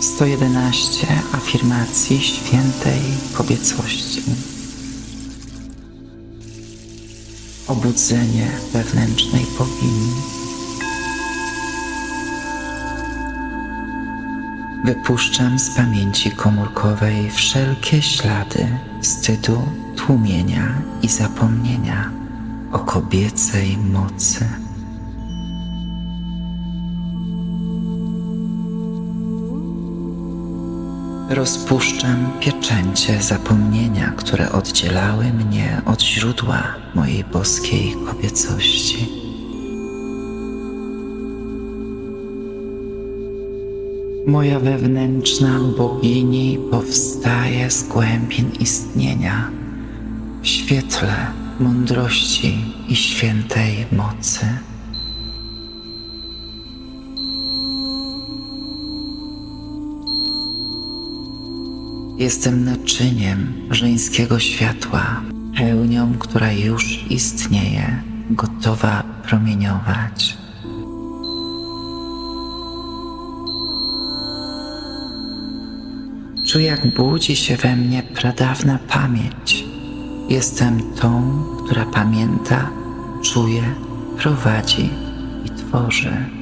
111 afirmacji świętej kobiecości. Obudzenie wewnętrznej bogini. Wypuszczam z pamięci komórkowej wszelkie ślady wstydu, tłumienia i zapomnienia o kobiecej mocy. Rozpuszczam pieczęcie zapomnienia, które oddzielały mnie od źródła mojej boskiej kobiecości. Moja wewnętrzna bogini powstaje z głębin istnienia w świetle mądrości i świętej mocy. Jestem naczyniem żeńskiego światła, pełnią, która już istnieje, gotowa promieniować. Czuję, jak budzi się we mnie pradawna pamięć. Jestem tą, która pamięta, czuje, prowadzi i tworzy.